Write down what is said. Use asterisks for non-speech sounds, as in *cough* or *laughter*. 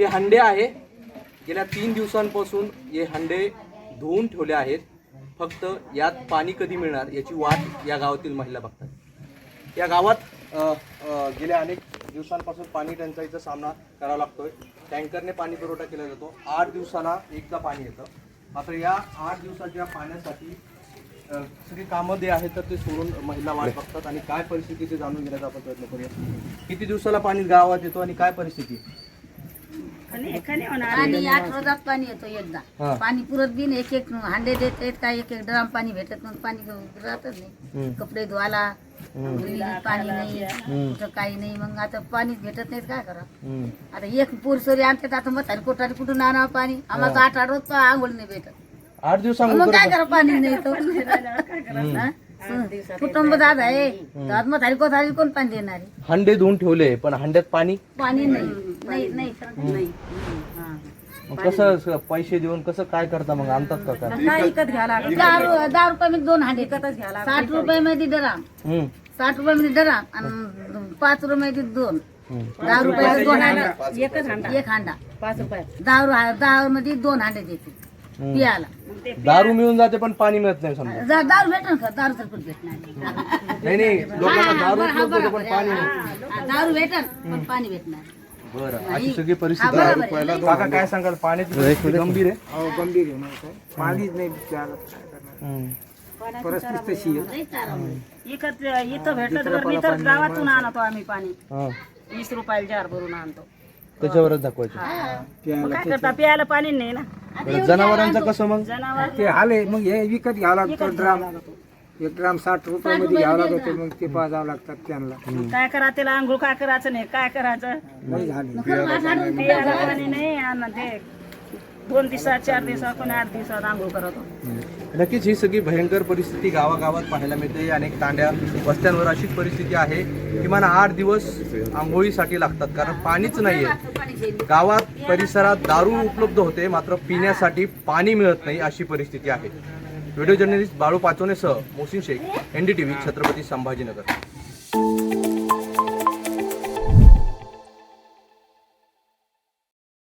हे हंडे आहे. गेल्या तीन दिवसांपासून हे हंडे धुवून ठेवले आहेत. फक्त यात पाणी कधी मिळणार याची वाट या गावातील महिला बघतात. या गावात गेल्या अनेक दिवसांपासून पाणी टंचाईचा सामना करावा लागतोय. टँकरने पाणी पुरवठा केला जातो. आठ दिवसाला एकदा पाणी येतं. मात्र या आठ दिवसाच्या पाण्यासाठी सगळी कामं जे आहेत तर ते सोडून महिला वाट बघतात. आणि काय परिस्थिती ते जाणून घेण्याचा आपण प्रयत्न करूया. किती दिवसाला पाणी गावात येतो आणि काय परिस्थिती आणि आठ रोजात पाणी येतो हा. एकदा पाणी पुरत बी नाही एक एक हांडे देत आहेत काय एक एक ड्राम पाणी भेटत मग पाणी राहतच नाही. कपडे धुवाला पाणी नाही कुठं काही नाही मग आता पाणी भेटत नाही काय करा. आता एक पुरसोरी आणतात आता मग तारी कोटारी कुठून आणावं पाणी? आम्हाला आठ आठ रोज पा- आंघोळ नाही भेटत. आठ दिवसांनी मग काय करा पाणी नाही तो? *laughs* कुटुंब दादा आहे. तर मग कोतारी कोण पाणी देणार? आहे? हंडे धुवून ठेवले पण हंड्यात पाणी? पाणी नाही. नाही नाही. नाही. मग कसं स- पैसे देऊन कसं काय करता मग? आणतात का काय? काय विकत घ्यायला दहा रु- दहा रुपये मध्ये दोन हांडे. विकतच घ्यायला साठ रुपये मध्ये डराम हम्म. साठ रुपये मध्ये डराम आणि पाच रुपये मध्ये दोन. हम्म. दहा रुपये दोन हांडा. एकच हांडा. एक हांडा. पाच रुपये दहा रु- दहा मध्ये दोन हांडे देते. पियाला दारू मिळून जाते पण पाणी मिळत नाही समजा. जा- दारू भेटन का? दारू तर कुठे भेटणार नाही. नाही लोकांना दारू उपलब्ध होते पण पाणी नाही. हा, दारू भेटन पण पाणी भेटणार. बरं अशी सगळी हा, परिस्थिती बरोबर आहे. काका काय सांगाल? पाण्याची परिस्थिती गंभीर आहे? अहो गंभीर आहे काय? पाणीच नाही प्यायला काय करणार? हम्म. परिस्थिती तशी आहे. लई तारावं. इकत इथं भेटत बरं तर गावातून आणतो आम्ही पाणी. हा. वीस रुपयाला जार भरून आणतो. त्याच्यावरच दाखवायचं. मग प्यायला काय करता? प्यायला पाणी नाही ना. बरं, जनावरांचं कसं मग? जनावर ते आले मग हे विकत घ्यावं लागतं ड्राम. एक ड्राम साठ रुपयामध्ये घ्यावं लागतं मग ते पाजावं लागतात त्यांना. काय करा त्याला आंघोळ काय करायचं नाही? काय करायचं? नाही झाले. प्यायला पाणी नाही. आणि ते दोन दिवसात चार दिवसात कोणी आठ दिवसात आंघोळ करतो नक्कीच ही सगळी भयंकर परिस्थिती गावागावात पाहायला मिळते अनेक तांड्या वस्त्यांवर अशीच परिस्थिती आहे किमान आठ दिवस आंघोळीसाठी लागतात कारण पाणीच नाहीये. गावात परिसरात दारू उपलब्ध होते मात्र पिण्यासाठी पाणी मिळत नाही अशी परिस्थिती आहे. व्हिडिओ जर्नलिस्ट बाळू पाचोनेसह मोसिन शेख एनडीटीव्ही छत्रपती संभाजीनगर.